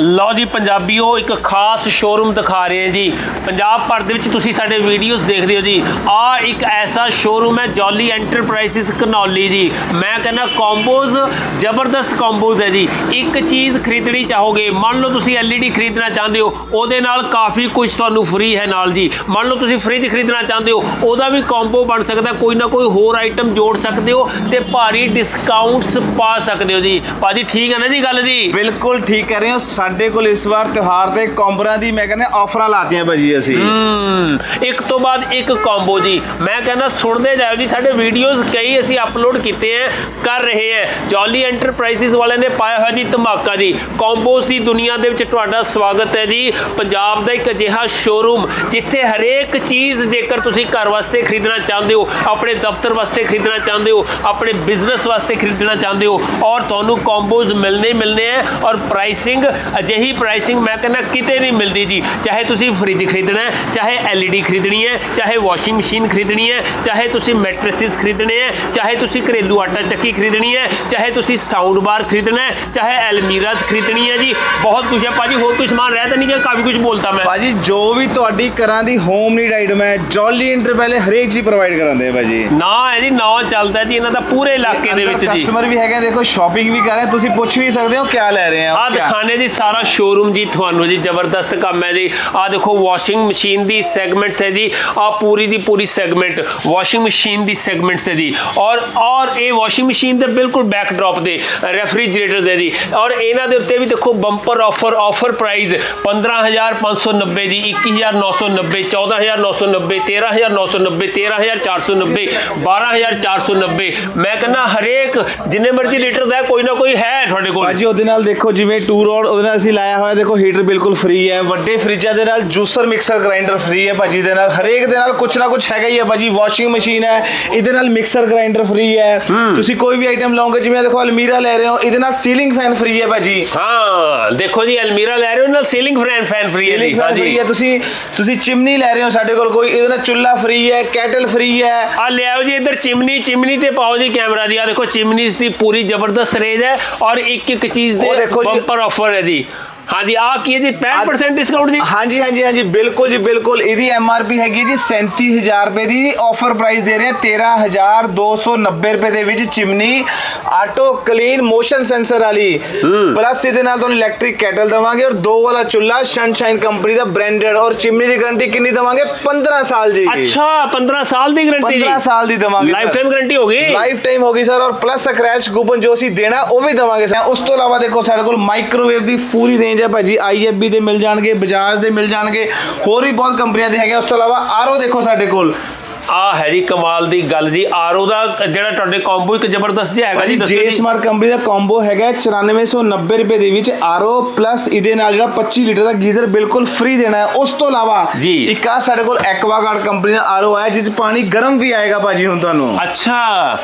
ਲਓ ਜੀ ਪੰਜਾਬੀਓ, ਇੱਕ ਖਾਸ ਸ਼ੋਰੂਮ ਦਿਖਾ ਰਹੇ ਹਾਂ ਜੀ। ਪੰਜਾਬ ਭਰ ਦੇ ਵਿੱਚ ਤੁਸੀਂ ਸਾਡੇ ਵੀਡੀਓਜ਼ ਦੇਖਦੇ ਹੋ ਜੀ। ਆ ਇੱਕ ਐਸਾ ਸ਼ੋਰੂਮ ਹੈ ਜੌਲੀ ਐਂਟਰਪ੍ਰਾਈਜ਼ਸ ਕਨੌਲੀ ਜੀ। ਮੈਂ ਕਹਿੰਦਾ ਕੰਬੋਜ਼ ਜ਼ਬਰਦਸਤ ਕੰਬੋਜ਼ ਹੈ ਜੀ। ਇੱਕ ਚੀਜ਼ ਖਰੀਦਣੀ ਚਾਹੋਗੇ, ਮੰਨ ਲਓ ਤੁਸੀਂ LED ਖਰੀਦਣਾ ਚਾਹੁੰਦੇ ਹੋ, ਉਹਦੇ ਨਾਲ ਕਾਫੀ ਕੁਝ ਤੁਹਾਨੂੰ ਫ੍ਰੀ ਹੈ ਨਾਲ ਜੀ। ਮੰਨ ਲਓ ਤੁਸੀਂ ਫ੍ਰਿਜ ਖਰੀਦਣਾ ਚਾਹੁੰਦੇ ਹੋ, ਉਹਦਾ ਵੀ ਕੰਬੋ ਬਣ ਸਕਦਾ, ਕੋਈ ਨਾ ਕੋਈ ਹੋਰ ਆਈਟਮ ਜੋੜ ਸਕਦੇ ਹੋ ਤੇ ਭਾਰੀ ਡਿਸਕਾਊਂਟਸ ਪਾ ਸਕਦੇ ਹੋ ਜੀ। ਭਾਜੀ ਠੀਕ ਹੈ ਨਾ ਜੀ ਗੱਲ ਜੀ? ਬਿਲਕੁਲ ਠੀਕ ਕਹਿ ਰਹੇ ਹੋ ਸਾਡੇ ਕੋਲ ਇਸ ਵਾਰ ਤਿਉਹਾਰ ਤੇ ਕੰਬਰਾਂ ਦੀ ਮੈਂ ਕਹਿੰਦਾ ਆਫਰਾਂ ਲਾਤੀਆਂ ਭਾਜੀ ਅਸੀਂ। ਹਮ, ਇੱਕ ਤੋਂ ਬਾਅਦ ਇੱਕ ਕੰਬੋ ਜੀ। ਮੈਂ ਕਹਿੰਦਾ ਸੁਣਦੇ ਜਾਓ ਜੀ ਸਾਡੇ ਵੀਡੀਓਜ਼ ਕਈ ਅਸੀਂ ਅਪਲੋਡ ਕੀਤੇ ਹੈ ਕਰ ਰਹੇ ਹੈ ਜੌਲੀ ਐਂਟਰਪ੍ਰਾਈਜ਼ਸ ਵਾਲਿਆਂ ਨੇ ਪਾਇਆ ਹੋਇਆ ਜੀ ਧਮਾਕਾ ਜੀ। ਕੰਬੋਜ਼ ਦੀ ਦੁਨੀਆ ਦੇ ਵਿੱਚ ਤੁਹਾਡਾ ਸਵਾਗਤ ਹੈ ਜੀ। ਪੰਜਾਬ ਦਾ ਇੱਕ ਅਜਿਹਾ ਸ਼ੋਰੂਮ ਜਿੱਥੇ ਹਰੇਕ ਚੀਜ਼ ਜੇਕਰ ਤੁਸੀਂ ਘਰ ਵਾਸਤੇ ਖਰੀਦਣਾ ਚਾਹੁੰਦੇ ਹੋ ਆਪਣੇ ਦਫ਼ਤਰ ਵਾਸਤੇ ਖਰੀਦਣਾ ਚਾਹੁੰਦੇ ਹੋ ਆਪਣੇ ਬਿਜ਼ਨਸ ਵਾਸਤੇ ਖਰੀਦਣਾ ਚਾਹੁੰਦੇ ਹੋ ਔਰ ਤੁਹਾਨੂੰ ਕੰਬੋਜ਼ ਮਿਲਨੇ ਹੀ ਮਿਲਨੇ ਹੈ ਔਰ ਪ੍ਰਾਈਸਿੰਗ ਅਜਿਹੀ ਪ੍ਰਾਈਸਿੰਗ ਮੈਂ ਕਹਿੰਦਾ ਕਿਤੇ ਨਹੀਂ ਮਿਲਦੀ ਜੀ। ਚਾਹੇ ਤੁਸੀਂ ਫ੍ਰਿਜ ਖਰੀਦਣਾ ਹੈ ਚਾਹੇ LED ਖਰੀਦਣੀ ਹੈ ਚਾਹੇ ਵਾਸ਼ਿੰਗ ਮਸ਼ੀਨ ਖਰੀਦਣੀ ਹੈ ਚਾਹੇ ਤੁਸੀਂ ਮੈਟ੍ਰੈਸਿਸ ਖਰੀਦਣੇ ਹੈ ਚਾਹੇ ਤੁਸੀਂ ਘਰੇਲੂ ਆਟਾ ਚੱਕੀ ਖਰੀਦਣੀ ਹੈ ਚਾਹੇ ਤੁਸੀਂ ਸਾਊਂਡ ਬਾਰ ਖਰੀਦਣਾ ਹੈ ਚਾਹੇ ਐਲਮੀਰਾਜ਼ ਖਰੀਦਣੀ ਹੈ ਜੀ। ਬਹੁਤ ਕੁਝ ਹੈ। ਭਾਜੀ ਹੋਰ ਕੋਈ ਸਮਾਨ ਰਹਿ ਤਾਂ ਨਹੀਂ ਗਿਆ ਕਾਫੀ ਕੁਝ ਬੋਲਤਾ ਮੈਂ। ਭਾਜੀ ਜੋ ਵੀ ਤੁਹਾਡੀ ਘਰਾਂ ਦੀ ਹੋਮ ਨੀਡ ਆਈਟਮ ਹੈ ਜੌਲੀ ਇੰਟਰ ਪਹਿਲੇ ਹਰੇਕ ਚੀਜ਼ ਪ੍ਰੋਵਾਈਡ ਕਰਾਉਂਦੇ ਆ ਭਾਜੀ। ਨਾ ਹੈ ਜੀ ਨਾ ਚੱਲਦਾ ਜੀ ਇਹਨਾਂ ਦਾ ਪੂਰੇ ਇਲਾਕੇ ਦੇ ਵਿੱਚ ਜੀ। ਕਸਟਮਰ ਵੀ ਹੈਗੇ ਦੇਖੋ ਸ਼ਾਪਿੰਗ ਵੀ ਕਰ ਰਹੇ ਤੁਸੀਂ ਪੁੱਛ ਵੀ ਸਕਦੇ ਹੋ ਕਿਆ ਲੈ ਰਹੇ ਆ ਆ ਦਿਖਾਣੇ ਜੀ ਸਾਰਾ ਸ਼ੋਰੂਮ ਜੀ ਤੁਹਾਨੂੰ ਜੀ, ਜ਼ਬਰਦਸਤ ਕੰਮ ਹੈ ਜੀ। ਆ ਦੇਖੋ ਵਾਸ਼ਿੰਗ ਮਸ਼ੀਨ ਦੀ ਸੈਗਮੈਂਟਸ ਹੈ ਜੀ। ਆ ਪੂਰੀ ਦੀ ਪੂਰੀ ਸੈਗਮੈਂਟ ਵਾਸ਼ਿੰਗ ਮਸ਼ੀਨ ਦੀ ਸੈਗਮੈਂਟਸ ਹੈ ਜੀ। ਔਰ ਔਰ ਇਹ ਵਾਸ਼ਿੰਗ ਮਸ਼ੀਨ ਦੇ ਬਿਲਕੁਲ ਬੈਕ ਡ੍ਰੌਪ ਦੇ ਰੈਫਰੀਜਰੇਟਰ ਹੈ ਜੀ। ਔਰ ਇਹਨਾਂ ਦੇ ਉੱਤੇ ਵੀ ਦੇਖੋ ਬੰਪਰ ਆਫਰ ਆਫਰ ਪ੍ਰਾਈਸ 15590 ਜੀ 21990 14990 13990 13490 12490 ਮੈਂ ਕਹਿੰਦਾ ਹਰੇਕ ਜਿੰਨੇ ਮਰਜ਼ੀ ਲੀਟਰ ਦਾ ਕੋਈ ਨਾ ਕੋਈ ਹੈ ਤੁਹਾਡੇ ਕੋਲ। ਭਾਜੀ, ਉਹਦੇ ਨਾਲ ਦੇਖੋ, ਜਿਵੇਂ ਟੂਰ ਰੋਡ ਉਹਦੇ ਨਾਲ ਅਸੀਂ ਲਾਇਆ ਹੋਇਆ ਦੇਖੋ ਹੀਟਰ ਬਿਲਕੁਲ ਫ੍ਰੀ ਹੈ। ਵੱਡੇ ਫ੍ਰਿਜਾਂ ਦੇ ਨਾਲ ਜੂਸਰ ਮਿਕਸਰ ਗ੍ਰਾਈਂਡਰ ਫ੍ਰੀ ਹੈ ਭਾਜੀ ਦੇ ਨਾਲ। ਹਰੇਕ ਦੇ ਨਾਲ ਕੁਛ ਨਾ ਕੁਛ ਹੈਗਾ ਹੀ ਹੈ ਭਾਜੀ। ਵਾਸ਼ਿੰਗ ਮਸ਼ੀਨ ਹੈ ਇਹਦੇ ਨਾਲ ਮਿਕਸਰ ਗ੍ਰਾਈਂਡਰ ਫ੍ਰੀ ਹੈ। ਤੁਸੀਂ ਕੋਈ ਵੀ ਆਈਟਮ ਲਓਗੇ ਜਿਵੇਂ ਦੇਖੋ ਅਲਮੀਰਾ ਲੈ ਰਹੇ ਹੋ ਇਹਦੇ ਨਾਲ ਸੀਲਿੰਗ ਫੈਨ ਫ੍ਰੀ ਹੈ ਭਾਜੀ। ਹਾਂ ਦੇਖੋ ਜੀ ਅਲਮੀਰਾ ਲੈ ਰਹੇ ਹੋ ਨਾਲ ਸੀਲਿੰਗ ਫੈਨ ਫੈਨ ਫ੍ਰੀ ਹੈ ਜੀ। ਹੈ ਤੁਸੀਂ ਤੁਸੀਂ ਚਿਮਨੀ ਲੈ ਰਹੇ ਹੋ ਸਾਡੇ ਕੋਲ ਕੋਈ ਇਹਦੇ ਨਾਲ ਚੁੱਲ੍ਹਾ ਫ੍ਰੀ ਹੈ ਕੈਟਲ ਫ੍ਰੀ ਹੈ। ਆ ਲਿਆਓ ਜੀ ਇੱਧਰ ਚਿਮਨੀ ਚਿਮਨੀ ਤੇ ਪਾਓ ਜੀ ਕੈਮਰਾ ਦੀ। ਆ ਦੇਖੋ ਚਿਮਨੀਸ ਦੀ ਪੂਰੀ ਜ਼ਬਰਦਸਤ ਰੇਂਜ ਹੈ ਔਰ ਇੱਕ ਇੱਕ ਚੀਜ਼ ਦੇ ਜੀ। ਬੰਪਰ ਆਫਰ ਹੈ ਜੀ। be ਹਾਂਜੀ ਆ ਕੀ ਹੈ ਜੀ? 65% ਡਿਸਕਾਊਂਟ ਜੀ? ਹਾਂਜੀ ਹਾਂਜੀ ਹਾਂਜੀ ਬਿਲਕੁਲ ਜੀ ਬਿਲਕੁਲ। ਇਹਦੀ ਐਮ ਆਰ ਪੀ ਹੈਗੀ ਜੀ 37000 ਰੁਪਏ ਦੀ। ਆਫਰ ਪ੍ਰਾਈਸ ਦੇ ਰਹੇ ਹਾਂ 13290 ਰੁਪਏ ਦੇ ਵਿੱਚ chimney auto clean motion sensor ਵਾਲੀ। ਪਲੱਸ ਇਹਦੇ ਨਾਲ ਤੁਹਾਨੂੰ ਇਲੈਕਟ੍ਰਿਕ ਕੈਟਲ ਦਵਾਂਗੇ ਔਰ ਦੋ ਵਾਲਾ ਚੁੱਲਾ ਸਨਸ਼ਾਈਨ ਕੰਪਨੀ ਦਾ ਬ੍ਰਾਂਡਡ ਔਰ ਚਿਮਨੀ ਦੀ ਗਾਰੰਟੀ ਕਿੰਨੀ ਦਵਾਂਗੇ? 15 ਸਾਲ ਜੀ ਅੱਛਾ 15 ਸਾਲ ਦੀ ਗਾਰੰਟੀ 15 ਸਾਲ ਦੀ ਦਵਾਂਗੇ ਲਾਈਫ ਟਾਈਮ ਗਾਰੰਟੀ ਹੋ ਗਈ? ਲਾਈਫ ਟਾਈਮ ਹੋ ਗਈ ਸਰ ਔਰ ਪਲੱਸ ਸਕ੍ਰੈਚ ਕੂਪਨ ਜੋ ਅਸੀਂ ਦੇਣਾ ਉਹ ਵੀ ਦਵਾਂਗੇ ਸਰ ਉਸ ਤੋਂ ਇਲਾਵਾ ਦੇਖੋ ਸਾਡੇ ਕੋਲ ਮਾਈਕ੍ਰੋਵੇਵ ਦੀ ਪੂਰੀ ਰੇਂਜ ਹੈ ਭਾਜੀ ਆਈਐਫਬੀ ਦੇ ਮਿਲ ਜਾਣਗੇ ਬਜਾਜ ਦੇ ਮਿਲ ਜਾਣਗੇ ਹੋਰ ਵੀ ਬਹੁਤ ਕੰਪਨੀਆਂ ਦੇ ਹੈਗੇ ਉਸ ਤੋਂ ਇਲਾਵਾ ਆਰਓ ਦੇਖੋ ਸਾਡੇ ਕੋਲ। ਆ ਹੈ ਜੀ ਕਮਾਲ ਦੀ ਗੱਲ ਜੀ। ਆਰਓ ਦਾ ਜਿਹੜਾ ਤੁਹਾਡੇ ਕੰਬੋ ਇੱਕ ਜ਼ਬਰਦਸਤ ਜਿਹਾ ਹੈਗਾ ਜੀ ਦੱਸੋ ਜੇ। ਸਮਾਰਟ ਕੰਪਨੀ ਦਾ ਕੰਬੋ ਹੈਗਾ 9490 ਰੁਪਏ ਦੇ ਵਿੱਚ ਆਰਓ ਪਲੱਸ ਇਹਦੇ ਨਾਲ ਜਿਹੜਾ 25 ਲੀਟਰ ਦਾ ਗੀਜ਼ਰ ਬਿਲਕੁਲ ਫ੍ਰੀ ਦੇਣਾ ਹੈ। ਉਸ ਤੋਂ ਇਲਾਵਾ ਜੀ। ਇੱਕ ਆ ਸਾਡੇ ਕੋਲ ਐਕਵਾਗਾਰਡ ਕੰਪਨੀ ਦਾ ਆਰਓ ਹੈ ਜਿਸ ਪਾਣੀ ਗਰਮ ਵੀ ਆਏਗਾ ਭਾਜੀ ਹੁਣ ਤੁਹਾਨੂੰ। ਅੱਛਾ।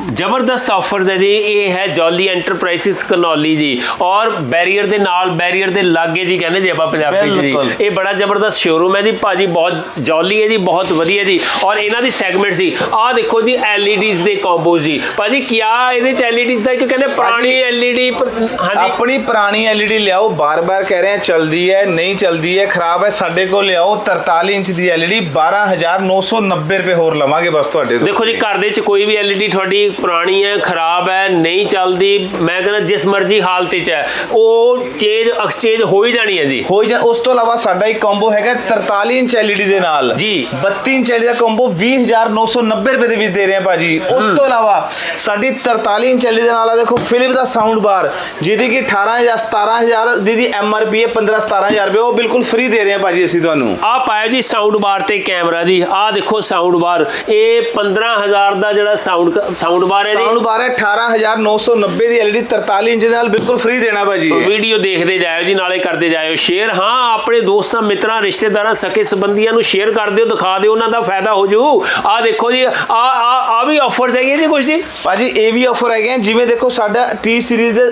ਜ਼ਬਰਦਸਤ ਆਫਰਸ ਹੈ ਜੀ ਇਹ ਹੈ ਜੌਲੀ ਐਂਟਰਪ੍ਰਾਈਜ਼ਸ ਕਨੌਲੀ ਜੀ। ਔਰ ਬੈਰੀਅਰ ਦੇ ਨਾਲ ਬੈਰੀਅਰ ਦੇ ਲਾਗੇ ਜੀ ਕਹਿੰਦੇ ਜੀ ਆਪਾਂ ਪੰਜਾਬੀ ਚ। ਜੀ। ਇਹ ਬੜਾ ਜ਼ਬਰਦਸਤ ਸ਼ੋਰੂਮ ਹੈ ਜੀ। ਭਾਜੀ ਬਹੁਤ ਜੌਲੀ ਹੈ ਜੀ ਬਹੁਤ ਵਧੀਆ ਜੀ। ਔਰ ਇਹਨਾਂ ਦੀ ਸੈਗਮੈਂਟ ਸੀ। ਆਹ ਦੇਖੋ ਜੀ LEDs ਦੇ ਕੰਬੋਜ਼ ਜੀ। ਭਾਜੀ ਕਿਆ ਇਹਦੇ ਚ LEDs ਦਾ ਇੱਕ ਕਹਿੰਦੇ ਪੁਰਾਣੀ LED ਪ- ਹਾਂਜੀ। ਆਪਣੀ ਪੁਰਾਣੀ LED ਲਿਆਓ ਬਾਰ-ਬਾਰ ਕਹਿ ਰਹੇ ਆ ਚਲਦੀ ਹੈ ਨਹੀਂ ਚਲਦੀ ਹੈ ਖਰਾਬ ਹੈ ਸਾਡੇ ਕੋਲ ਲਿਆਓ 43 ਇੰਚ ਦੀ LED 12990 ਰੁਪਏ ਹੋਰ ਲਵਾਂਗੇ ਬਸ ਤੁਹਾਡੇ ਤੋਂ। ਦੇਖੋ ਜੀ ਘਰ ਦੇ ਵਿੱਚ ਕੋਈ ਵੀ LED ਤੁਹਾਡੀ ਪੁਰਾਣੀ ਹੈ ਖਰਾਬ ਹੈ ਨਹੀਂ ਚੱਲਦੀ। ਮੈਂ ਕਹਿੰਦਾ ਜਿਸ ਮਰਜ਼ੀ ਹਾਲਤ 'ਚ ਹੈ ਉਹ ਚੇਂਜ ਐਕਸਚੇਂਜ ਹੋ ਹੀ ਜਾਣੀ ਹੈ ਜੀ। ਹੋ ਜਾ ਉਸ ਤੋਂ ਇਲਾਵਾ ਸਾਡਾ ਇੱਕ ਕੰਬੋ ਹੈਗਾ 43 ਇੰਚ LED ਦੇ ਨਾਲ। ਜੀ। 32 ਇੰਚ LED ਦਾ ਕੰਬੋ 20990 ਰੁਪਏ ਦੇ ਵਿੱਚ ਦੇ ਰਹੇ ਆ ਭਾਜੀ। ਉਸ ਤੋਂ ਇਲਾਵਾ ਸਾਡੀ 43 ਇੰਚ LED ਦੇ ਨਾਲ ਆ ਦੇਖੋ ਫਿਲਿਪ ਦਾ ਸਾਊਂਡ ਬਾਰ ਜਿਹਦੀ ਕਿ 18000 17000 ਦੀ ਦੀ ਐਮਆਰਪੀ ਹੈ 15 17000 ਰੁਪਏ ਉਹ ਬਿਲਕੁਲ ਫ੍ਰੀ ਦੇ ਰਹੇ ਆ ਭਾਜੀ ਅਸੀਂ ਤੁਹਾਨੂੰ। ਆ ਪਾਇਆ ਜੀ ਸਾਊਂਡ ਬਾਰ ਤੇ ਕੈਮਰਾ ਜੀ। ਆ ਦੇਖੋ ਸਾਊਂਡ ਬਾਰ ਇਹ 15000 ਦਾ ਜਿਹੜਾ ਸਾਊਂਡ ਸਾਊਂਡ ਬਾਰ ਹੈ ਜੀ? ਸਾਊਂਡ ਬਾਰ ਹੈ 18990 ਦੀ LED 43 ਇੰਚ ਦੇ ਨਾਲ ਬਿਲਕੁਲ ਫ੍ਰੀ ਦੇਣਾ ਭਾਜੀ ਵੀਡੀਓ ਦੇਖਦੇ ਜਾਇਓ ਜੀ ਨਾਲੇ ਕਰਦੇ ਜਾਇਓ ਸ਼ੇਅਰ ਹਾਂ ਆਪਣੇ ਦੋਸਤਾਂ ਮਿੱਤਰਾਂ ਰਿਸ਼ਤੇਦਾਰਾਂ ਸਕੇ ਸੰਬੰਧੀਆਂ ਨੂੰ ਸ਼ੇਅਰ ਕਰ ਦਿਓ ਦਿਖਾ ਦਿਓ ਉਹਨਾਂ ਦਾ ਫਾਇਦਾ ਹੋ ਜੂ। ਆ ਦੇਖੋ ਜੀ ਆ ਆ ਆ ਵੀ ਆਫਰਸ ਹੈਗੇ ਜੀ ਕੁਝ ਜੀ? ਭਾਜੀ ਇਹ ਵੀ ਆਫਰ ਹੈਗੇ ਜਿਵੇਂ ਦੇਖੋ ਸਾਡਾ T ਸੀਰੀਜ਼ ਦੇ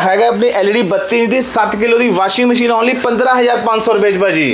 ਹੈਗਾ ਆਪਣੀ LED 32 ਇੰਚ ਦੀ 7 ਕਿਲੋ ਦੀ ਵਾਸ਼ਿੰਗ ਮਸ਼ੀਨ ਓਨਲੀ 15500 ਰੁਪਏ 'ਚ ਭਾਜੀ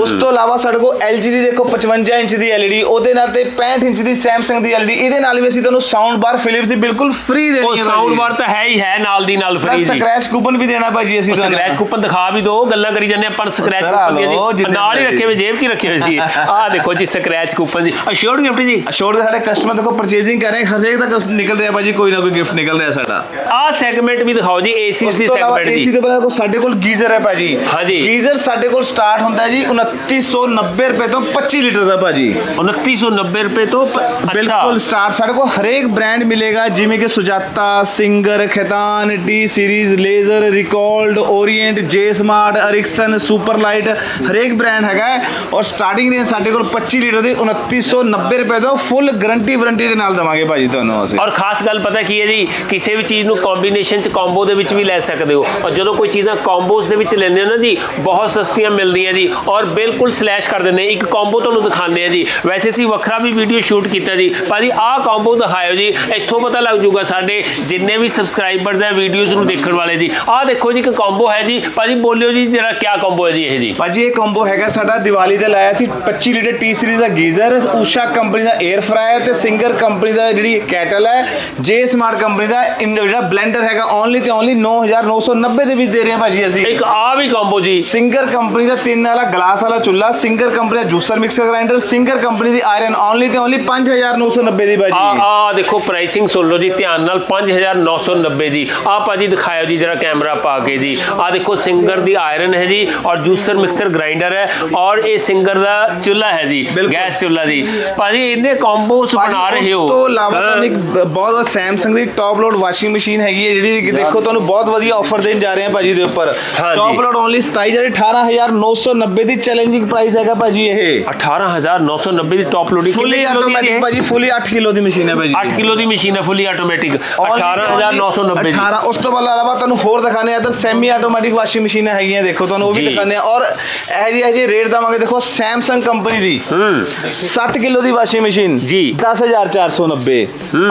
ਉਸ ਤੋਂ ਇਲਾਵਾ ਸਾਡੇ ਕੋਲ LG ਦੀ ਦੇਖੋ 55 ਇੰਚ ਦੀ LED ਉਹਦੇ ਨਾਲ ਤੇ 65 ਇੰਚ ਦੀ Samsung ਦੀ LED ਇਹਦੇ ਨਾਲ ਵੀ ਅਸੀਂ ਤੁਹਾਨੂੰ ਸਾਊਂਡ ਬਾਰ ਫਿਲਿਪਸ ਦੀ ਬਿਲਕੁਲ ਫ੍ਰੀ ਦੇਣੀ ਹੈ ਉਹ ਸਾਊਂਡ ਬਾਰ ਤਾਂ ਹੈ ਹੀ ਹੈ ਨਾਲ ਦੀ ਨਾਲ ਫ੍ਰੀ ਜੀ ਸਕ੍ਰੈਚ ਕੂਪਨ ਵੀ ਦੇਣਾ ਭਾਜੀ ਅਸੀਂ ਤੁਹਾਨੂੰ। ਸਕ੍ਰੈਚ ਕੂਪਨ ਦਿਖਾ ਵੀ ਦਿਓ ਗੱਲਾਂ ਕਰੀ ਜਾਂਦੇ ਆਪਾਂ ਸਕ੍ਰੈਚ ਕੂਪਨ ਜੀ ਨਾਲ ਹੀ। ਰੱਖੇ ਹੋਏ ਜੇਬ 'ਚ ਹੀ ਰੱਖੇ ਹੋਏ ਸੀ। ਆਹ ਦੇਖੋ ਜੀ ਸਕ੍ਰੈਚ ਕੂਪਨ ਜੀ। ਅਸ਼ੋਰਡ ਗਿਫਟ ਜੀ। ਅਸ਼ੋਰ ਦੇ ਸਾਡੇ ਕਸਟਮਰ ਦੇਖੋ ਪਰਚੇਜ਼ਿੰਗ ਕਰ ਰਹੇ ਹਰੇਕ ਦਾ ਨਿਕਲ ਰਿਹਾ ਭਾਜੀ ਕੋਈ ਨਾ ਕੋਈ ਗਿਫਟ ਨਿਕਲ ਰਿਹਾ ਸਾਡਾ। ਆਹ ਸੈਗਮੈਂਟ ਵੀ ਦਿਖਾਓ ਜੀ ਏਸੀਸ ਦੀ ਸੈਗਮੈਂਟ ਏਸੀ ਜੀ। ਦੇ ਪਹਿਲਾਂ ਸਾਡੇ ਕੋਲ ਗੀਜ਼ਰ ਹੈ ਭਾਜੀ। ਹਾਂਜੀ। ਗੀਜ਼ਰ ਸਾਡੇ ਕੋਲ ਸਟਾਰਟ ਹੁੰਦਾ ਜੀ 2990 ਰੁਪਏ ਤੋਂ 25 ਲੀਟਰ ਦਾ ਭਾਜੀ। 2990 ਰੁਪਏ ਤੋਂ ਬਿਲਕੁਲ ਸਟਾਰਟ ਸਾਡੇ ਕੋਲ ਹਰੇਕ ਬ੍ਰਾਂਡ ਮਿਲੇਗਾ, ਜਿਵੇਂ ਕਿ Sujata Singer Khaitan T series laser ਰਿਕਾਲਡ Orient J smart Ericsson super light ਹਰੇਕ ਬ੍ਰਾਂਡ ਹੈਗਾ ਹੈ। ਔਰ ਸਟਾਰਟਿੰਗ ਰੇਂਜ ਸਾਡੇ ਕੋਲ 25 ਲੀਟਰ ਦੀ 2990 ਰੁਪਏ ਤੋਂ ਫੁੱਲ ਗਾਰੰਟੀ ਵਾਰੰਟੀ ਦੇ ਨਾਲ ਦਵਾਂਗੇ ਭਾਜੀ ਤੁਹਾਨੂੰ ਅਸੀਂ। ਔਰ ਖਾਸ ਗੱਲ ਪਤਾ ਕੀ ਹੈ ਜੀ, ਕਿਸੇ ਵੀ ਚੀਜ਼ ਨੂੰ ਕੰਬੀਨੇਸ਼ਨ ਚ ਕੰਬੋ ਦੇ ਵਿੱਚ ਵੀ ਲੈ ਸਕਦੇ ਹੋ। ਔਰ ਜਦੋਂ ਕੋਈ ਚੀਜ਼ਾਂ ਕੰਬੋਸ ਦੇ ਵਿੱਚ ਲੈਂਦੇ ਹੋ ਨਾ ਜੀ, ਬਹੁਤ ਸਸਤੀਆਂ ਮਿਲਦੀਆਂ ਜੀ। ਔਰ ਬਿਲਕੁਲ ਸਲੈਸ਼ ਕਰ ਦਿੰਦੇ ਇੱਕ ਕੰਬੋ ਤੁਹਾਨੂੰ ਦਿਖਾਉਂਦੇ ਆ ਜੀ। ਵੈਸੇ ਅਸੀਂ ਵੱਖਰਾ ਵੀ ਵੀਡੀਓ ਸ਼ੂਟ ਕੀਤਾ ਜੀ। ਭਾਜੀ, ਆਹ ਕੰਬੋ ਦਿਖਾਇਓ ਜੀ। ਇੱਥੋਂ ਪਤਾ ਲੱਗ ਜਾਊਗਾ ਸਾਡੇ ਜਿੰਨੇ ਵੀ ਸਬਸਕ੍ਰਾਈਬਰਸ ਹੈ ਵੀਡੀਓਜ਼ ਨੂੰ ਦੇਖਣ ਵਾਲੇ ਜੀ। ਆਹ ਦੇਖੋ ਜੀ ਇੱਕ ਕੰਬੋ ਹੈ ਜੀ। ਭਾਜੀ ਬੋਲਿਓ ਜੀ ਜਰਾ ਕਿਆ ਕੰਬੋ ਹੈ ਜੀ ਇਹ ਜੀ। ਭਾਜੀ ਇਹ ਕੰਬੋ ਹੈਗਾ ਸਾਡਾ ਦੀਵਾਲੀ ਤੇ ਲਾਇਆ ਸੀ 25 ਲੀਟਰ ਟੀ ਸੀਰੀਜ਼ ਦਾ ਗੀਜ਼ਰ ਊਸ਼ਾ ਕੰਪਨੀ ਦਾ 에ਅਰ ਫਰਾਇਰ ਤੇ ਸਿੰਗਰ ਕੰਪਨੀ ਦਾ ਜਿਹੜੀ ਕੈਟਲ ਹੈ ਜੇ ਸਮਾਰਟ ਕੰਪਨੀ ਦਾ ਜਿਹੜਾ ਬਲੈਂਡਰ ਹੈਗਾ ਓਨਲੀ ਤੇ ਓਨਲੀ 9990 ਦੇ ਵਿੱਚ ਦੇ ਰਹੇ ਹਾਂ ਭਾਜੀ ਅਸੀਂ। ਇੱਕ ਆ ਵੀ ਕੰਬੋ ਜੀ। ਸਿੰਗਰ ਕੰਪਨੀ ਦਾ ਤਿੰਨ ਵਾਲਾ ਗਲਾਸ ਵਾਲਾ ਚੁੱਲਾ ਸਿੰਗਰ ਕੰਪਨੀ ਦਾ juicer mixer grinder Singer company ਦੀ ਆਇਰਨ ਓਨਲੀ ਤੇ ਓਨਲੀ 5990 ਦੀ ਭਾਜੀ। ਆ ਦੇਖੋ ਪ੍ਰਾਈਸਿੰਗ ਸੁਣ ਲਓ ਜੀ ਧਿਆਨ ਨਾਲ 5990 ਜੀ ਆ ਭਾਜੀ ਦਿਖਾਇਓ ਜੀ ਜਰਾ ਕੈਮਰਾ ਪਾ ਕੇ ਜੀ। ਆ ਦੇਖੋ ਸਿੰਗਰ ਦੀ ਆਇਰਨ ਹੈ ਜੀ ਔਰ ਜੂਸਰ ਮਿਕਸਰ ਗ੍ਰਾਈਂਡਰ ਹੈ ਔਰ ਇਹ ਸਿੰਗਰ ਦਾ ਚੁੱਲਾ ਹੈ ਜੀ। ਗੈਸ ਚੁੱਲਾ ਜੀ। ਭਾਜੀ ਇੰਨੇ ਕੰਬੋਸ ਬਣਾ ਰਹੇ ਹੋ। ਤੋਂ ਇਲਾਵਾ ਹਾਂ। ਤੁਹਾਨੂੰ ਇੱਕ ਬਹੁਤ ਸੈਮਸੰਗ ਦੀ ਟੌਪ ਲੋਡ ਵਾਸ਼ਿੰਗ ਮਸ਼ੀਨ ਹੈਗੀ ਹੈ ਜਿਹੜੀ ਦੇਖੋ ਤੁਹਾਨੂੰ ਬਹੁਤ ਵਧੀਆ ਆਫਰ ਦੇਣ ਜਾ ਰਹੇ ਹਾਂ ਭਾਜੀ ਦੇ ਉੱਪਰ। ਟੌਪ ਲੋਡ ਓਨਲੀ 27000 18990 ਦੀ ਚੈਲੰਜਿੰਗ ਪ੍ਰਾਈਸ ਹੈਗਾ ਭਾਜੀ ਇਹ। 18990 ਦੀ ਟੌਪ ਲੋਡਿੰਗ ਫੁੱਲੀ ਆਟੋਮੈਟਿਕ ਭਾਜੀ ਫੁੱਲੀ 8 ਕਿਲੋ ਦੀ ਮਸ਼ੀਨ ਹੈ ਭਾਜੀ 8 ਕਿਲੋ ਦੀ ਮਸ਼ੀਨ ਹੈ ਫੁੱਲੀ ਆਟੋਮੈਟਿਕ 18990 ਦੀ। 18 ਉਸ ਤੋਂ ਬਾਅਦ ਇਲਾਵਾ ਤੁਹਾਨੂੰ ਹੋਰ ਦਿਖਾਣੇ ਆ ਇਧਰ ਸੈਮੀ ਆਟੋਮੈਟਿਕ ਵਾਸ਼ਿੰਗ ਮਸ਼ੀਨਾਂ ਹੈਗੀਆਂ ਦੇਖੋ ਤੁਹਾਨੂੰ ਉਹ ਵੀ। ਦਿਖਾਣੇ ਆ ਔਰ ਇਹ ਜੀ ਇਹ ਜੀ ਰੇਟ ਦਵਾਂਗੇ ਦੇਖੋ ਸੈਮਸੰਗ ਕੰਪਨੀ ਦੀ। ਹੂੰ। 7 ਕਿਲੋ ਦੀ ਵਾਸ਼ਿੰਗ ਮਸ਼ੀਨ ਜੀ। 10490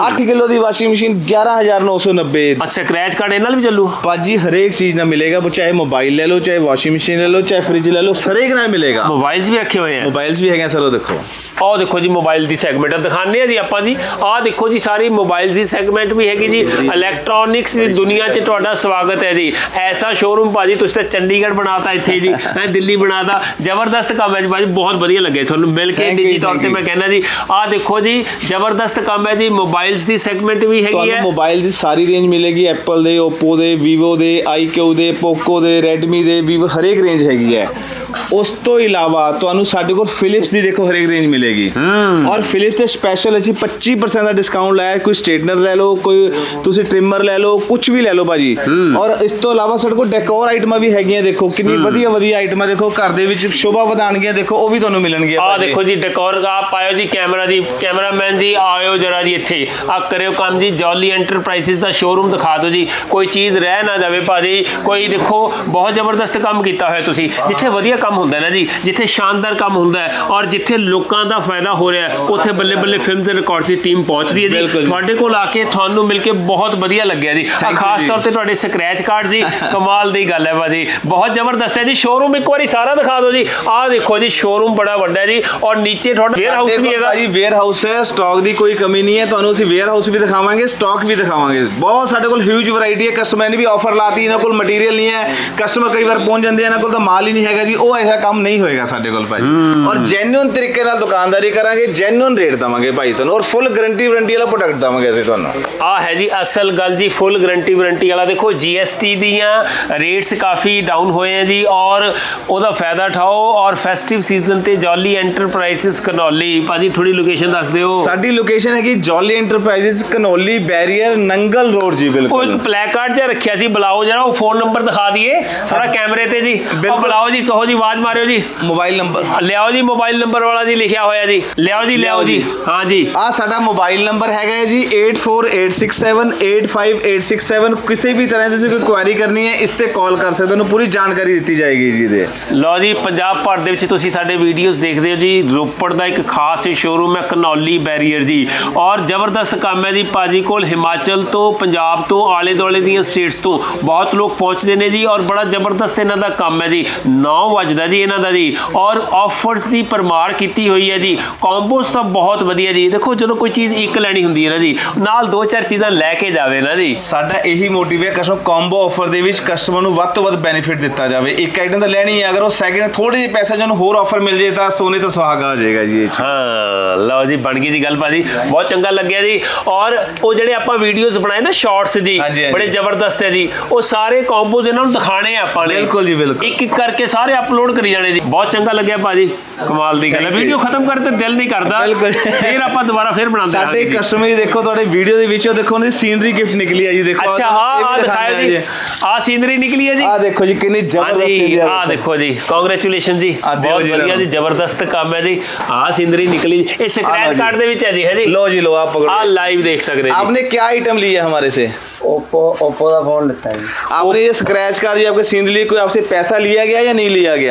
8 ਕਿਲੋ ਦੀ ਵਾਸ਼ਿੰਗ ਮਸ਼ੀਨ 11990 ਅੱਛਾ ਸਕ੍ਰੈਚ ਕਾਰਡ ਇਹਨਾਂ ਨਾਲ ਵੀ ਚੱਲੂ? ਭਾਜੀ ਹਰੇਕ ਚੀਜ਼ ਨਾਲ ਮਿਲੇਗਾ वो ਚਾਹੇ ਮੋਬਾਈਲ ਲੈ ਲਓ ਚਾਹੇ ਵਾਸ਼ਿੰਗ ਮਸ਼ੀਨ ਲੈ ਲਓ ਚਾਹੇ ਫ੍ਰਿਜ ਲੈ ਲਓ ਹਰੇਕ ਨਾਲ ਮਿਲੇਗਾ। ਮੋਬਾਈਲਸ ਵੀ ਰੱਖੇ ਹੋਏ ਆ। ਮੋਬਾਈਲਸ ਵੀ ਹੈਗੇ ਸਰ ਉਹ ਦੇਖੋ। ਆਹ ਦੇਖੋ ਜੀ ਮੋਬਾਈਲ ਦੀ ਸੈਗਮੈਂਟ ਦਿਖਾਣੇ ਆ ਜੀ ਆਪਾਂ ਜੀ। ਆਹ ਦੇਖੋ ਜੀ ਸਾਰੀ ਮੋਬਾਈਲ ਦੀ ਸੈਗਮੈਂਟ ਵੀ ਹੈਗੀ ਜੀ। ਇਲੈਕਟ੍ਰੋਨਿਕਸ ਦੀ ਦੁਨੀਆ 'ਚ ਤੁਹਾਡਾ ਸਵਾਗਤ ਹੈ ਜੀ। ਐਸਾ ਸ਼ੋਰੂਮ ਭਾਜੀ ਤੁਸੀਂ ਤਾਂ ਚੰਡੀਗੜ੍ਹ ਬਣਾਤਾ ਇੱਥੇ ਜੀ। ਮੈਂ ਦਿੱਲੀ ਬਣਾਤਾ। ਜ਼ਬਰਦਸਤ ਕੰਮ ਹੈ ਜੀ ਭਾਜੀ ਬਹੁਤ ਵਧੀਆ ਲੱਗਿਆ ਤੁਹਾਨੂੰ। ਮਿਲ ਕੇ ਨਿੱਜੀ ਤੌਰ ਤੇ. ਮੈਂ ਕਹਿੰਦਾ ਜੀ। ਆਹ ਦੇਖੋ ਜੀ ਜ਼ਬਰਦਸਤ ਕੰਮ ਹੈ ਜੀ। ਮੋਬਾਈਲਸ ਦੀ ਸੈਗਮੈਂਟ ਵੀ ਹੈਗੀ ਤੁਹਾਨੂੰ ਹੈ। ਮੋਬਾਈਲ ਦੀ ਸਾਰੀ ਰੇਂਜ ਮਿਲੇਗੀ। ਐਪਲ ਦੇ Oppo ਦੇ Vivo ਦੇ iQOO ਦੇ Poco ਦੇ Redmi ਦੇ Vivo ਹਰੇਕ ਰੇਂਜ ਹੈਗੀ ਹੈ। ਉਸ ਤੋਂ ਇਲਾਵਾ ਤੁਹਾਨੂੰ ਸਾਡੇ ਕੋਲ Philips ਦੀ ਦੇਖੋ ਹਰੇਕ ਰੇਂਜ ਮਿਲੇਗੀ। ਔਰ Philips ਤੇ ਸਪੈਸ਼ਲ ਅਸੀਂ 25% ਦਾ ਡਿਸਕਾਊਂਟ ਲਾਇਆ। ਕੋਈ ਸਟੇਟਨਰ ਲੈ ਲਓ ਕੋਈ ਤੁਸੀਂ ਟ੍ਰਿਮਰ ਲੈ ਲਓ ਕੁਝ ਵੀ ਲੈ ਲਓ ਭਾਜੀ। ਔਰ ਇਸ ਤੋਂ ਇਲਾਵਾ ਸਾਡੇ ਕੋਲ ਡੈਕੋਰ ਆਈਟਮਾਂ ਵੀ ਹੈਗੀਆਂ ਦੇਖੋ ਕਿੰਨੀ ਵਧੀਆ ਵਧੀਆ ਆਈਟਮਾਂ ਦੇਖੋ ਘਰ ਦੇ ਵਿੱਚ ਸ਼ੋਭਾ ਵਧਾਉਣਗੀਆਂ ਦੇਖੋ ਉਹ ਵੀ ਤੁਹਾਨੂੰ ਮਿਲਣਗੀਆਂ ਆਹ ਭਾਜੀ। ਦੇਖੋ ਜੀ ਡੈਕੋਰ ਆ ਪਾਇਓ ਜੀ ਕੈਮਰਾ ਜੀ ਕੈਮਰਾਮੈਨ ਜੀ ਆਇਓ ਜਰਾ ਜੀ ਇੱਥੇ। ਆ ਕਰਿਓ ਕੰਮ ਜੀ ਜੌਲੀ ਐਂਟਰਪ੍ਰਾਈਜ਼ਸ ਦਾ ਸ਼ੋਰੂਮ ਦਿਖਾ ਦਿਓ ਜੀ। ਕੋਈ ਚੀਜ਼ ਰਹਿ ਨਾ ਜਾਵੇ ਭਾਜੀ ਕੋਈ ਦੇਖੋ ਬਹੁਤ ਜ਼ਬਰਦਸਤ ਕੰਮ ਕੀਤਾ ਹੋਇਆ ਤੁਸੀਂ। ਜਿੱਥੇ ਵਧੀਆ ਕੰਮ ਹੁੰਦਾ ਨਾ ਜੀ ਜਿੱਥੇ ਸ਼ਾਨਦਾਰ ਕੰਮ ਹੁੰਦਾ ਹੈ ਔਰ ਜਿੱਥੇ ਲੋਕਾਂ ਦਾ ਫਾਇਦਾ ਹੋ ਰਿਹਾ ਉੱਥੇ ਬੱਲੇ ਬੱਲੇ ਫਿਲਮ ਤੇ ਰਿਕਾਰਡ ਦੀ ਟੀਮ ਪਹੁੰਚਦੀ ਹੈ ਜੀ। ਜੀ। ਤੁਹਾਡੇ ਕੋਲ ਆ ਕੇ ਤੁਹਾਨੂੰ ਮਿਲ ਕੇ ਬਹੁਤ ਵਧੀਆ ਲੱਗਿਆ ਜੀ। ਆ ਖਾਸ ਜੀ। ਤੌਰ ਤੇ ਤੁਹਾਡੇ ਸਕ੍ਰੈਚ ਕਾਰਡ ਜੀ ਕਮਾਲ ਦੀ ਗੱਲ ਹੈ ਭਾਜੀ ਬਹੁਤ ਜ਼ਬਰਦਸਤ ਹੈ ਜੀ। ਸ਼ੋਰੂਮ ਇੱਕ ਵਾਰੀ ਸਾਰਾ ਦਿਖਾ ਦਿਓ ਜੀ। ਆਹ ਦੇਖੋ ਜੀ ਸ਼ੋਰੂਮ ਬੜਾ ਵੱਡਾ ਹੈ ਜੀ ਔਰ ਨੀਚੇ ਤੁਹਾਡਾ ਵੇਅਰ ਹਾਊਸ ਵੀ ਹੈਗਾ। ਭਾਜੀ ਵੇਅਰ ਹਾਊਸ ਹੈ ਸਟਾਕ ਦੀ ਕੋਈ ਕਮੀ ਨਹੀਂ ਹੈ। ਤੁਹਾਨੂੰ ਅਸੀਂ ਵੇਅਰ ਹਾਊਸ ਵੀ ਦਿਖਾਵਾਂਗੇ ਸਟਾਕ ਵੀ ਦਿਖਾਵਾਂਗੇ। ਬਹੁਤ ਸਾਡੇ ਕੋਲ ਹਿਊਜ ਵੈਰਾਈਟੀ ਹੈ। ਕਸਟਮਰ ਨੇ ਵੀ ਆਫਰ ਲਾਤੀ ਇਹਨਾਂ ਕੋਲ ਮਟੀਰੀਅਲ ਨਹੀਂ ਹੈ। ਕਸਟਮਰ ਕਈ ਵਾਰ ਪਹੁੰਚ ਜਾਂਦੇ ਇਹਨਾਂ ਕੋਲ ਤਾਂ ਮਾਲ ਹੀ ਨਹੀਂ ਹੈਗਾ ਜੀ। ਉਹ ਐਸਾ ਕੰਮ ਨਹੀਂ ਹੋਏਗਾ ਸਾਡੇ ਕੋਲ ਭਾਜੀ ਔਰ ਜੈਨੂਇਨ ਤਰੀਕੇ ਨਾਲ ਦੁਕਾਨਦਾਰੀ ਕਰਾਂਗੇ ਜੈਨੂਇਨ ਰੇਟ ਦਵਾਂਗੇ ਭਾਈ ਤੁਹਾਨੂੰ। ਔਰ ਫੁੱਲ ਗਾਰੰਟੀ ਵਾਰੰਟੀ ਵਾਲਾ ਪ੍ਰੋਡਕਟ ਦਵਾਂਗੇ ਅਸੀਂ ਤੁਹਾਨੂੰ। ਆ ਹੈ ਜੀ ਅਸਲ ਗੱਲ ਜੀ ਫੁੱਲ ਗਾਰੰਟੀ ਵਾਰੰਟੀ ਵਾਲਾ। ਦੇਖੋ GST ਦੀਆਂ ਰੇਟਸ ਕਾਫੀ ਡਾਊਨ ਹੋਏ ਆ ਜੀ ਔਰ ਉਹਦਾ ਫਾਇਦਾ ਉਠਾਓ। ਔਰ ਫੈਸਟਿਵ ਸੀਜ਼ਨ ਤੇ ਜੌਲੀ ਐਂਟਰਪ੍ਰਾਈਜ਼ਸ ਕਨੌਲੀ ਭਾਜੀ ਥੋੜੀ ਲੋਕੇਸ਼ਨ ਦੱਸ ਦਿਓ। ਸਾਡੀ ਲੋਕੇਸ਼ਨ ਹੈਗੀ Jolly enterprises Kanoli barrier Nangal road ਜੀ ਉਹ ਬਿਲਕੁਲ ਇੱਕ ਪਲੈਕਾਰਡ ਜਿਹਾ ਰੱਖਿਆ ਸੀ ਬੁਲਾਓ ਜਰਾ ਉਹ ਫੋਨ ਨੰਬਰ ਦਿਖਾ ਦਈਏ। ਥੋੜਾ ਕੈਮਰੇ ਤੇ ਜੀ। ਉਹ। ਬੁਲਾਓ ਜੀ ਕਹੋ ਜੀ ਆਵਾਜ਼ ਮਾਰਿਓ ਜੀ। ਮੋਬਾਈਲ ਨੰਬਰ ਲਿਆਓ ਜੀ ਮੋਬਾਈਲ ਨੰਬਰ ਵਾਲਾ ਜੀ ਲਿਖਿਆ ਹੋਇਆ ਜੀ। ਲਿਆਓ ਜੀ ਲਿਆਓ ਜੀ। ਹਾਂ ਜੀ। ਆ ਸਾਡਾ ਮੋਬਾਈਲ ਨੰਬਰ ਹੈਗਾ ਹੈ ਜੀ 8486785867 ਕਿਸੇ ਵੀ ਤਰ੍ਹਾਂ ਦੀ ਤੁਸੀਂ ਕੋਈ ਕੁਐਰੀ ਕਰਨੀ ਹੈ ਇਸ ਤੇ ਕਾਲ ਕਰ ਸਕਦੇ ਹੋ। ਤੁਹਾਨੂੰ ਪੂਰੀ ਜਾਣਕਾਰੀ ਦਿੱਤੀ ਜਾਏਗੀ ਜੀ ਦੇ ਲਓ ਜੀ ਪੰਜਾਬ ਭਰ ਦੇ ਵਿੱਚ ਤੁਸੀਂ ਸਾਡੇ ਵੀਡੀਓਜ਼ ਦੇਖਦੇ ਹੋ ਜੀ। ਰੋਪੜ ਦਾ ਇੱਕ ਖਾਸ ਸ਼ੋਰੂਮ ਹੈ ਕਨੌਲੀ ਬੈਰੀਅਰ ਜੀ। ਔਰ ਜ਼ਬਰਦਸਤ ਕੰਮ ਹੈ ਜੀ ਭਾਜੀ ਕੋਲ ਹਿਮਾਚਲ ਤੋਂ ਪੰਜਾਬ ਤੋਂ ਆਲੇ ਦੁਆਲੇ ਦੀਆਂ ਸਟੇਟਸ ਤੋਂ। ਬਹੁਤ ਲੋਕ ਪਹੁੰਚਦੇ ਨੇ ਜੀ ਔਰ ਬੜਾ ਜ਼ਬਰਦਸਤ ਇਹਨਾਂ ਦਾ ਕੰਮ ਹੈ ਜੀ। 9 ਵਜਦਾ ਜੀ ਇਹਨਾਂ ਦਾ ਜੀ। ਔਰ ਆਫਰਸ ਦੀ ਪਰਮਾਰ ਕੀਤੀ ਹੋਈ ਹੈ ਜੀ। ਕੰਬੋਸ ਤਾਂ ਬਹੁਤ ਵਧੀਆ ਜੀ। ਦੇਖੋ ਜਦੋਂ ਕੋਈ ਚੀਜ਼ ਇੱਕ ਲੈਣੀ ਹੁੰਦੀ ਹੈ ਨਾ ਜੀ ਨਾਲ ਦੋ ਚਾਰ ਚੀਜ਼ਾਂ ਲੈ ਕੇ ਜਾਵੇ ਨਾ ਜੀ। ਸਾਡਾ ਇਹੀ ਮੋਟਿਵ ਹੈ ਕਸਟਮਰ ਕੰਬੋ ਆਫਰ ਦੇ ਵਿੱਚ ਕਸਟਮਰ ਨੂੰ ਵੱਧ ਤੋਂ ਵੱਧ ਬੈਨੀਫਿਟ ਦਿੱਤਾ ਜਾਵੇ। ਇੱਕ ਆਈਟਮ ਤਾਂ ਲੈਣੀ ਹੈ ਅਗਰ ਉਹ ਸੈਕਿੰਡ ਥੋੜੇ ਜਿਹੇ ਪੈਸੇ ਜਿਹਨੂੰ ਹੋਰ ਆਫਰ ਮਿਲ ਜੇ ਤਾਂ ਸੋਨੇ ਤੋਂ ਸੁਹਾਗਾ ਹੋ ਜਾਏਗਾ ਜੀ। ਹਾਂ ਲਓ ਜੀ ਬਣ ਗਈ ਜੀ ਗੱਲ ਭਾਜੀ। ਬਹੁਤ ਚੰਗਾ ਲੱਗਿਆ ਜੀ। ਔਰ ਉਹ ਜਿਹੜੇ ਆਪਾਂ ਵੀਡੀਓਜ਼ ਬਣਾਏ ਨਾ ਸ਼ਾਰਟਸ ਹਾਂਜੀ। ਬੜੇ ਜ਼ਬਰਦਸਤ ਹੈ ਜੀ। ਉਹ ਸਾਰੇ ਕੰਬੋਜ਼ ਇਹਨਾਂ ਨੂੰ ਦਿਖਾਣੇ ਆ ਆਪਾਂ ਨੇ। ਬਿਲਕੁਲ ਜੀ, ਬਿਲਕੁਲ। ਇੱਕ ਇੱਕ ਕਰਕੇ ਸਾਰੇ ਅਪਲੋਡ ਕਰੀ ਜਾਣੇ ਜੀ ਬਹੁਤ ਚੰਗਾ ਲੱਗਿਆ ਭਾਜੀ ਕਮਾਲ ਦੀ ਗੱਲ ਹੈ Thank you। ਵੀਡੀਓ ਖਤਮ ਕਰ ਤੇ ਦਿਲ ਨਹੀਂ ਕਰਦਾ ਬਿਲਕੁਲ। ਫਿਰ ਆਪਾਂ ਦੁਬਾਰਾ ਫਿਰ ਬਣਾਉਂਦੇ ਸਾਡੇ ਰਹਾਂਗੇ ਜੀ। ਕਸਟਮਰ ਜੀ ਦੇਖੋ ਤੁਹਾਡੇ ਵੀਡੀਓ ਦੇ ਵਿੱਚੋਂ ਦੇਖੋ ਉਹਨਾਂ ਦੀ ਸੀਨਰੀ ਗਿਫਟ ਨਿਕਲੀ ਹੈ ਜੀ ਦੇਖੋ ਅੱਛਾ ਆ ਆ ਦਿਖਾਇਆ ਜੀ ਆ ਸੀਨਰੀ ਨਿਕਲੀ ਹੈ ਜੀ ਆ ਦੇਖੋ ਜੀ ਕਿੰਨੀ ਜ਼ਬਰਦਸਤ ਹਾਂਜੀ ਸੀਨਰੀ ਆ ਦੇਖੋ ਜੀ ਕੰਗ੍ਰੈਚੁਲੇਸ਼ਨ ਜੀ ਆਹ ਦਿਓ ਬਹੁਤ ਜੀ ਵਧੀਆ ਇਹਨਾਂ ਜੀ ਨੂੰ। ਜ਼ਬਰਦਸਤ ਕੰਮ ਹੈ ਜੀ ਆ ਸੀਨਰੀ ਨਿਕਲੀ ਇਹ ਲਓ ਸਕ੍ਰੈਚ ਜੀ। ਕਾਰਡ ਦੇ ਵਿੱਚ ਹੈ ਜੀ ਹੈ ਜੀ लो जी लो आप पकड़ो ਆ ਲਾਈਵ ਦੇਖ ਸਕਦੇ ਜੀ आपने क्या आइटम लिया है हमारे से ओप्पो ओप्पो का फोन लेता है आपने ये स्क्रैच कार्ड जी आपके सीन लिए कोई आपसे पैसा लिया गया या नहीं लिया गया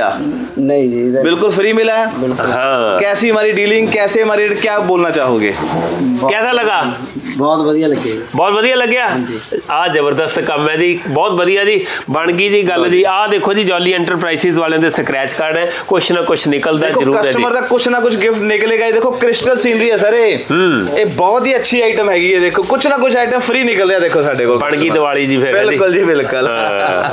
नहीं जी इधर बिल्कुल फ्री मिला है हाँ कैसी हमारी डीलिंग कैसे हमारी क्या बोलना चाहोगे कैसा लगा बहुत बढ़िया लगेगा ਬਹੁਤ ਵਧੀਆ ਲੱਗਿਆ ਆ ਜ਼ਬਰਦਸਤ ਕੰਮ ਹੈ ਜੀ ਬਹੁਤ ਵਧੀਆ ਜੀ ਬਣ ਗਈ ਜੀ ਗੱਲ ਜੀ ਆ ਦੇਖੋ ਜੀ ਜੌਲੀ ਐਂਟਰਪ੍ਰਾਈਜ਼ਸ ਵਾਲਿਆਂ ਦੇ ਸਕ੍ਰੈਚ ਕਾਰਡ ਹੈ ਕੁਛ ਨਾ ਕੁਛ ਨਿਕਲਦਾ देखो ਜ਼ਰੂਰ ਹੈ ਜੀ कस्टमर का कुछ ना कुछ गिफ्ट निकलेगा ये देखो क्रिस्टल सीनरी है सर ये ये बहुत ही अच्छी आइटम हैगी ये देखो कुछ ना कुछ आइटम फ्री निकल रहा है देखो साडे को ਬਣ ਗਈ ਦੀਵਾਲੀ ਜੀ ਫਿਰ ਹੈ ਜੀ बिल्कुल जी बिल्कुल ਹਾਂ।